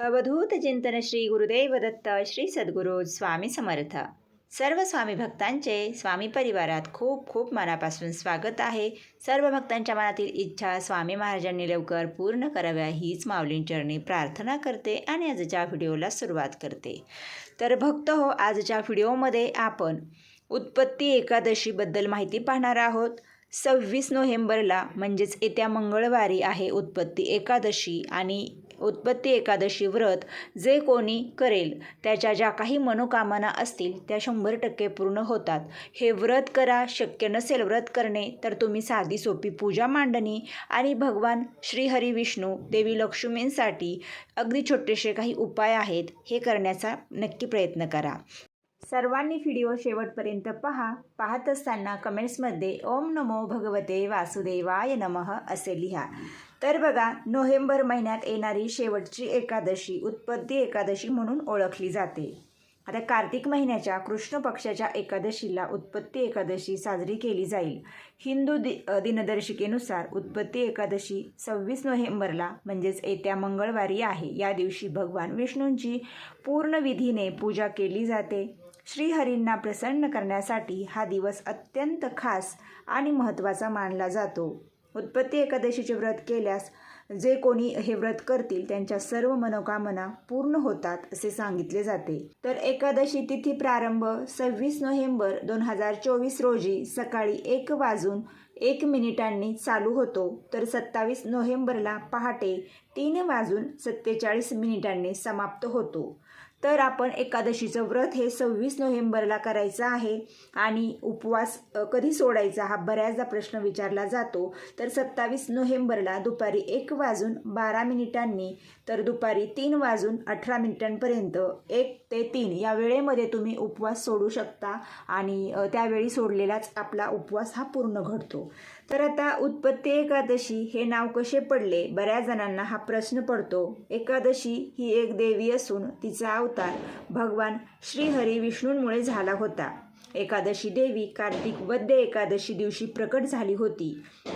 अवधूत चिंतन श्री गुरुदेव दत्त श्री सद्गुरू स्वामी समर्थ. सर्व स्वामी भक्तांचे स्वामी परिवारात खूप खूप मनापासून स्वागत आहे. सर्व भक्तांच्या मनातील इच्छा स्वामी महाराजांनी लवकर पूर्ण कराव्या हीच माऊलींचरणी प्रार्थना करते आणि आजच्या व्हिडिओला सुरुवात करते. तर भक्त हो आजच्या व्हिडिओमध्ये आपण उत्पत्ती एकादशीबद्दल माहिती पाहणार आहोत. सव्वीस नोव्हेंबरला म्हणजेच येत्या मंगळवारी आहे उत्पत्ती एकादशी आणि उत्पत्ती एकादशी व्रत जे कोणी करेल त्याच्या ज्या काही मनोकामना असतील त्या शंभर टक्के पूर्ण होतात. हे व्रत करा शक्य नसेल व्रत करणे तर तुम्ही साधी सोपी पूजा मांडणी आणि भगवान श्रीहरी विष्णू देवी लक्ष्मींसाठी अगदी छोटेसे काही उपाय आहेत हे करण्याचा नक्की प्रयत्न करा. सर्वांनी व्हिडिओ शेवटपर्यंत पहा. पाहत असताना कमेंट्समध्ये ओम नमो भगवते वासुदेवाय नमः असे लिहा. तर बघा नोव्हेंबर महिन्यात येणारी शेवटची एकादशी उत्पत्ती एकादशी म्हणून ओळखली जाते. आता कार्तिक महिन्याच्या कृष्ण पक्षाच्या एकादशीला उत्पत्ती एकादशी साजरी केली जाईल. हिंदू दि दिनदर्शिकेनुसार उत्पत्ती एकादशी सव्वीस नोव्हेंबरला म्हणजेच येत्या मंगळवारी आहे. या दिवशी भगवान विष्णूंची पूर्ण विधीने पूजा केली जाते. श्रीहरींना प्रसन्न करण्यासाठी हा दिवस अत्यंत खास आणि महत्त्वाचा मानला जातो. उत्पत्ती एकादशीचे व्रत केल्यास जे कोणी हे व्रत करतील त्यांच्या सर्व मनोकामना पूर्ण होतात असे सांगितले जाते. तर एकादशी तिथी प्रारंभ सव्वीस नोव्हेंबर दोन हजार चोवीस रोजी सकाळी एक वाजून एक मिनिटांनी चालू होतो. तर सत्तावीस नोव्हेंबरला पहाटे तीन वाजून सत्तेचाळीस मिनिटांनी समाप्त होतो. तर आपण एकादशीचं व्रत हे सव्वीस नोव्हेंबरला करायचं आहे आणि उपवास कधी सोडायचा हा बऱ्याचदा प्रश्न विचारला जातो. तर सत्तावीस नोव्हेंबरला दुपारी एक वाजून बारा मिनिटांनी तर दुपारी तीन वाजून अठरा मिनिटांपर्यंत एक ते तीन या वेळेमध्ये तुम्ही उपवास सोडू शकता आणि त्यावेळी सोडलेलाच आपला उपवास हा पूर्ण घडतो. तर आता उत्पत्ती एकादशी हे नाव कसे पडले? बऱ्याच जणांना हा प्रश्न पडतो. एकादशी ही एक देवी असून तिचा अवतार भगवान श्रीहरी विष्णूंमुळे झाला होता. एकादशी देवी कार्तिक वद्य एकादशी दिवशी प्रकट झाली होती.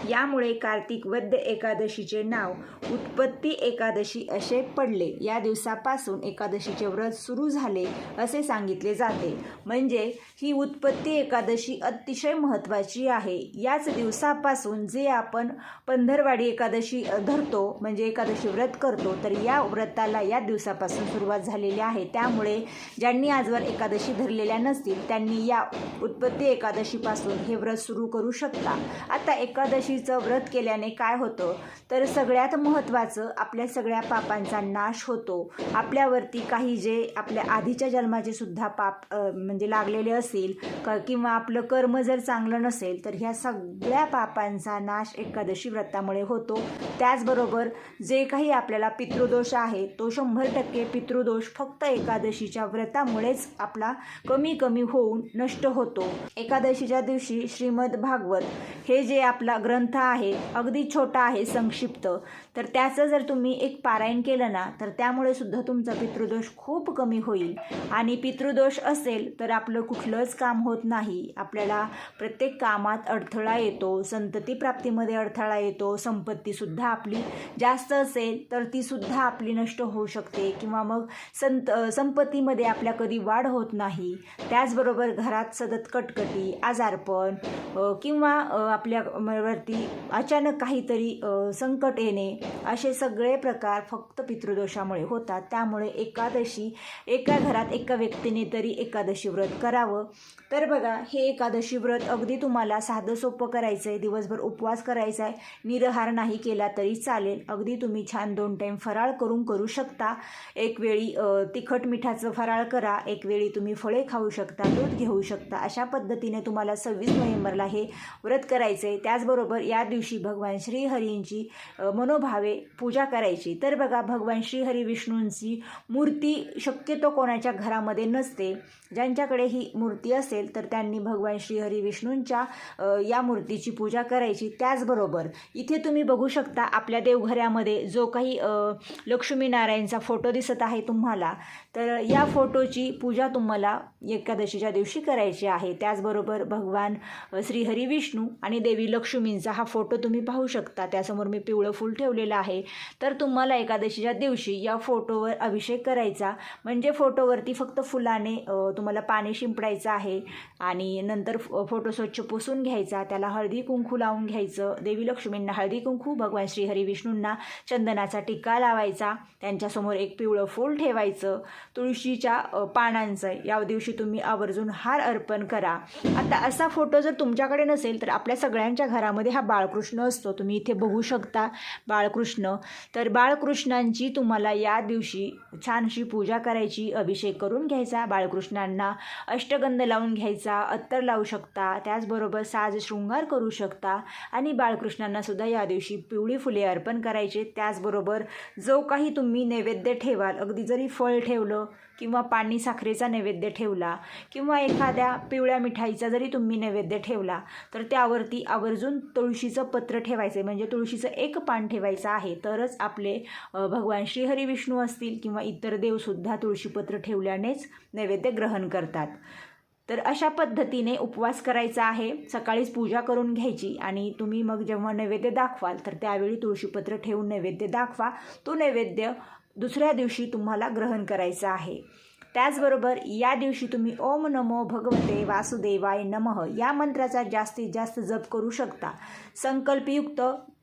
यामुळे कार्तिक वद्य एकादशीचे नाव उत्पत्ती एकादशी असे पडले. या दिवसापासून एकादशीचे व्रत सुरू झाले असे सांगितले जाते. म्हणजे ही उत्पत्ती एकादशी अतिशय महत्त्वाची आहे. याच दिवसापासून जे आपण पंधरवाडी एकादशी धरतो म्हणजे एकादशी व्रत करतो तर या व्रताला या दिवसापासून सुरुवात झालेली आहे. त्यामुळे ज्यांनी आजवर एकादशी धरलेल्या नसतील त्यांनी या उत्पत्ती एकादशीपासून हे व्रत सुरू करू शकता. आता एकादशीचं व्रत केल्याने काय होतं? तर सगळ्यात महत्त्वाचं आपल्या सगळ्या पापांचा नाश होतो. आपल्यावरती काही जे आपल्या आधीच्या जन्माचे सुद्धा पाप म्हणजे लागलेले असेल क किंवा आपलं कर्म जर चांगलं नसेल तर ह्या सगळ्या पापांचा नाश एकादशी व्रतामुळे होतो. त्याचबरोबर जे काही आपल्याला पितृदोष आहे तो शंभर टक्के पितृदोष फक्त एकादशीच्या व्रतामुळेच आपला कमी कमी होऊन नष्ट होतो. एकादशीच्या दिवशी श्रीमद भागवत हे जे आपला ग्रंथ आहे अगदी छोटा आहे संक्षिप्त तर त्याचं जर तुम्ही एक पारायण केलं ना तर त्यामुळे सुद्धा तुमचा पितृदोष खूप कमी होईल. आणि पितृदोष असेल तर आपलं कुठलंच काम होत नाही. आपल्याला प्रत्येक कामात अडथळा येतो संतती प्राप्तीमध्ये अडथळा येतो संपत्तीसुद्धा आपली जास्त असेल तर तीसुद्धा आपली नष्ट होऊ शकते. किंवा मग संत संपत्तीमध्ये आपल्या कधी वाढ होत नाही. त्याचबरोबर घरात सतत कटकटी आजारपण किंवा आपल्यावरती आपल्या म- वरती अचानक काहीतरी संकट येणे असे सगळे प्रकार फक्त पितृदोषामुळे होतात. त्यामुळे एकादशी एका घरात एका व्यक्तीने तरी एकादशी व्रत करावं. तर बघा हे एकादशी व्रत अगदी तुम्हाला साधं सोपं करायचं आहे दिवसभर उपवास करायचा आहे निरहार नाही केला तरी चालेल. अगदी तुम्ही छान दोन टाईम फराळ करून करू शकता. एक वेळी तिखट मिठाचं फराळ करा एक वेळी तुम्ही फळे खाऊ शकता दूध घेऊ शकता. अशा पद्धतीने तुम्हाला सव्वीस नोव्हेंबरला हे व्रत करायचं आहे त्याचबरोबर या दिवशी भगवान श्रीहरींची मनोभावे पूजा करायची. तर बघा भगवान श्रीहरी विष्णूंची मूर्ती शक्यतो कोणाच्या घरामध्ये नसते. ज्यांच्याकडे ही मूर्ती असेल तर त्यांनी भगवान श्रीहरी विष्णूंच्या या मूर्तीची पूजा करायची. त्याचबरोबर इथे तुम्ही बघू शकता आपल्या देवघरामध्ये जो काही लक्ष्मीनारायणचा फोटो दिसत आहे तुम्हाला तर या फोटोची पूजा तुम्हाला एकादशीच्या दिवशी करायची आहे. त्याचबरोबर भगवान श्री श्रीहरी विष्णू आणि देवी लक्ष्मींचा हा फोटो तुम्ही पाहू शकता. त्यासमोर मी पिवळं फूल ठेवलेलं आहे. तर तुम्हाला एकादशीच्या दिवशी या फोटोवर अभिषेक करायचा. म्हणजे फोटोवरती फक्त फुलाने तुम्हाला पाणी शिंपडायचं आहे आणि नंतर फोटो स्वच्छ पुसून घ्यायचा. त्याला हळदी कुंकू लावून घ्यायचं. देवी लक्ष्मींना हळदी कुंकू भगवान श्रीहरी विष्णूंना चंदनाचा टिक्का लावायचा. त्यांच्यासमोर एक पिवळं फूल ठेवायचं. तुळशीच्या पानांचं या दिवशी तुम्ही आवर्जून हार अर्पण करा. आता असा फोटो जर तुमच्याकडे नसेल तर आपल्या सगळ्यांच्या घरामध्ये हा बाळकृष्ण असतो. तुम्ही इथे बघू शकता बाळकृष्ण. तर बाळकृष्णांची तुम्हाला या दिवशी छानशी पूजा करायची अभिषेक करून घ्यायचा. बाळकृष्णांना अष्टगंध लावून घ्यायचा अत्तर लावू शकता. त्याचबरोबर साज शृंगार करू शकता. आणि बाळकृष्णांना सुद्धा या दिवशी पिवळी फुले अर्पण करायचे. त्याचबरोबर जो काही तुम्ही नैवेद्य ठेवाल अगदी जरी फळ ठेवलं किंवा पाणी साखरेचा नैवेद्य ठेवला किंवा एखाद्या पिवळ्या मिठाईचा जरी तुम्ही नैवेद्य ठेवला तर त्यावरती आवर्जून तुळशीचं पत्र ठेवायचं म्हणजे तुळशीचं एक पान ठेवायचं आहे तरच आपले भगवान श्रीहरी विष्णू असतील किंवा इतर देवसुद्धा तुळशीपत्र ठेवल्यानेच नैवेद्य ग्रहण करतात. तर अशा पद्धतीने उपवास करायचा आहे. सकाळीच पूजा करून घ्यायची आणि तुम्ही मग जेव्हा नैवेद्य दाखवाल तर त्यावेळी तुळशीपत्र ठेवून नैवेद्य दाखवा. तो नैवेद्य दुसऱ्या दिवशी तुम्हाला ग्रहण करायचं आहे. त्याचबरोबर या दिवशी तुम्ही ओम नमो भगवते वासुदेवाय नमः या मंत्राचा जास्तीत जास्त जप करू शकता. संकल्पयुक्त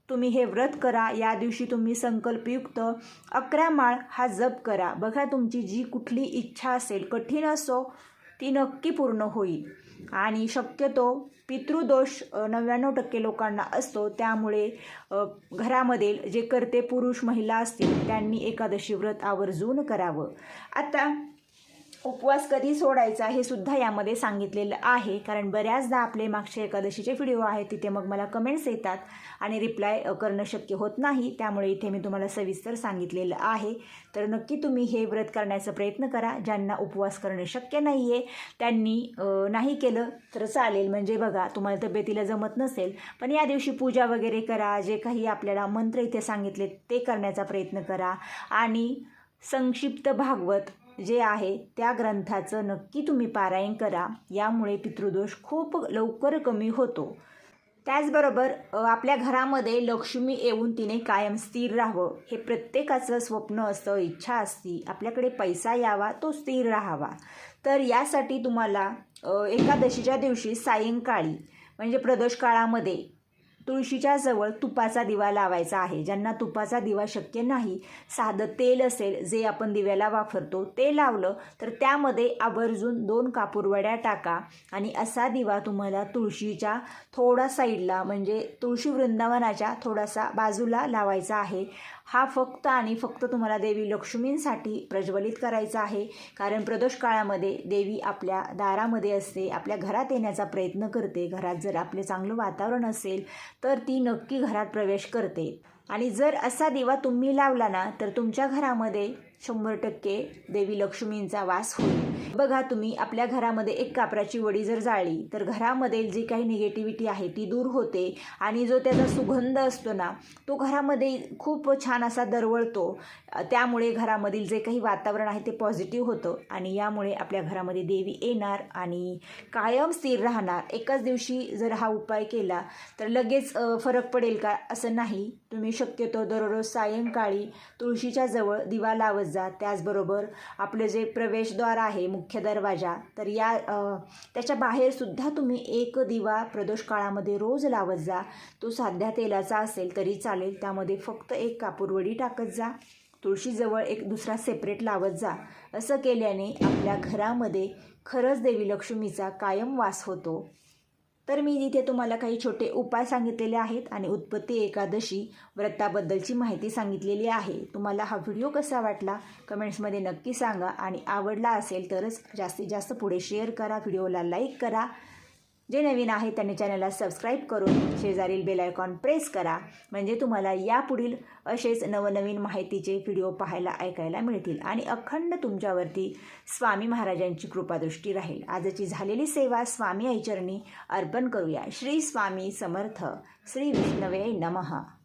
तुम्ही हे व्रत करा. या दिवशी तुम्ही संकल्पयुक्त अकरा माळ हा जप करा. बघा तुमची जी कुठली इच्छा असेल कठीण असो ती नक्की पूर्ण होईल. आणि शक्यतो पितृदोष नव्याण्णव टक्के लोकांना असतो. त्यामुळे घरामधील जे करते पुरुष महिला असतील त्यांनी एकादशी व्रत आवर्जून करावं. आता उपवास कधी सोडायचा हे सुद्धा यामध्ये सांगितलेलं आहे. कारण बऱ्याचदा आपले मागचे एकादशीचे व्हिडिओ आहेत तिथे मग मला कमेंट्स येतात आणि रिप्लाय करणं शक्य होत नाही. त्यामुळे इथे मी तुम्हाला सविस्तर सांगितलेलं आहे. तर नक्की तुम्ही हे व्रत करण्याचा प्रयत्न करा. ज्यांना उपवास करणं शक्य नाही आहे त्यांनी नाही केलं तर चालेल. म्हणजे बघा तुम्हाला तब्येतीला जमत नसेल पण या दिवशी पूजा वगैरे करा. जे काही आपल्याला मंत्र इथे सांगितले ते करण्याचा प्रयत्न करा. आणि संक्षिप्त भागवत जे आहे त्या ग्रंथाचं नक्की तुम्ही पारायण करा. यामुळे पितृदोष खूप लवकर कमी होतो. त्याचबरोबर आपल्या घरामध्ये लक्ष्मी येऊन तिने कायम स्थिर राहावं. हे प्रत्येकाचं स्वप्न असतं इच्छा असती. आपल्याकडे पैसा यावा तो स्थिर राहावा. तर यासाठी तुम्हाला एकादशीच्या दिवशी सायंकाळी म्हणजे प्रदोष काळामध्ये तुळशीच्या जवळ तुपाचा दिवा लावायचा आहे. ज्यांना तुपाचा दिवा शक्य नाही साधं तेल असेल जे आपण दिव्याला वापरतो ते लावलं तर त्यामध्ये आवर्जून दोन कापूरवड्या टाका आणि असा दिवा तुम्हाला तुळशीच्या थोडा साईडला म्हणजे तुळशी वृंदावनाच्या थोडासा बाजूला लावायचा आहे. हा फक्त आणि फक्त तुम्हाला देवी लक्ष्मींसाठी प्रज्वलित करायचा आहे कारण प्रदोष काळामध्ये देवी आपल्या दारामध्ये असते आपल्या घरात येण्याचा प्रयत्न करते. घरात जर आपले चांगलं वातावरण असेल तर ती नक्की घरात प्रवेश करते. आणि जर असा दिवा तुम्ही लावला ना तर तुमच्या घरामध्ये शंभर टक्के देवी लक्ष्मींचा वास होईल. बघा तुम्ही आपल्या घरामध्ये एक कापराची वडी जर जाळली तर घरामध्ये जी काही निगेटिव्हिटी आहे ती दूर होते आणि जो त्याचा सुगंध असतो ना तो घरामध्ये खूप छान असा दरवळतो. त्यामुळे घरामधील जे काही वातावरण आहे ते पॉझिटिव्ह होतं आणि यामुळे आपल्या घरामध्ये देवी येणार आणि कायम स्थिर राहणार. एकाच दिवशी जर हा उपाय केला तर लगेच फरक पडेल का असं नाही. तुम्ही शक्यतो दररोज सायंकाळी तुळशीच्या जवळ दिवा लावत जा. त्याचबरोबर आपलं जे प्रवेशद्वार आहे मुख्य दरवाजा. तर या त्याच्या बाहेरसुद्धा तुम्ही एक दिवा प्रदोष काळामध्ये रोज लावत जा. तो साध्या तेलाचा असेल तरी चालेल त्यामध्ये फक्त एक कापूरवडी टाकत जा. तुळशीजवळ एक दुसरा सेपरेट लावत जा. असं केल्याने आपल्या घरामध्ये खरंच देवी लक्ष्मीचा कायम वास होतो. तर मी इथे तुम्हाला काही छोटे उपाय सांगितलेले आहेत आणि उत्पत्ती एकादशी व्रताबद्दलची माहिती सांगितलेली आहे. तुम्हाला हा व्हिडिओ कसा वाटला? कमेंट्समध्ये नक्की सांगा आणि आवडला असेल तरच जास्तीत जास्त पुढे शेअर करा व्हिडिओला लाईक करा. जे नवीन आहे त्यांनी चॅनलला सबस्क्राईब करून शेजारील बेल आयकॉन प्रेस करा. म्हणजे तुम्हाला यापुढील असेच नवनवीन माहितीचे व्हिडिओ पाहायला ऐकायला मिळतील. आणि अखंड तुमच्यावरती स्वामी महाराजांची कृपादृष्टी राहील. आजची झालेली सेवा स्वामी आईचरणी अर्पण करूया. श्री स्वामी समर्थ. श्री विष्णवे नमः.